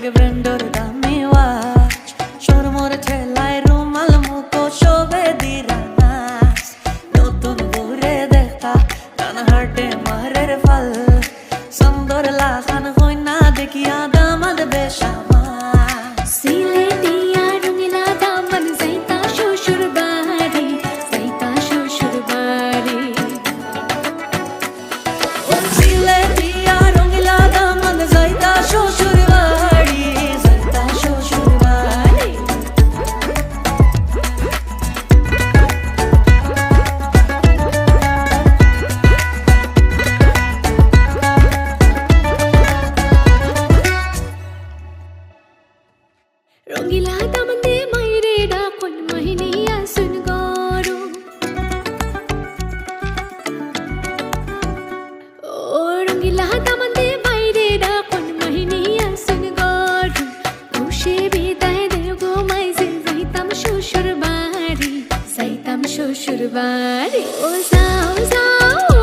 give in to the dumb. Rangeela Daman দে মাইরে ডাকন মাহিনিয়া সুন গরু। ও রঙিলা দামন দে মাইরে ডাকন মাহিনিয়া সুন গরু। খুশি বিদায় দে গো মাইজে, যাইতাম শ্বশুর বাড়ি যাইতাম শ্বশুর বাড়ি ও যাও যাও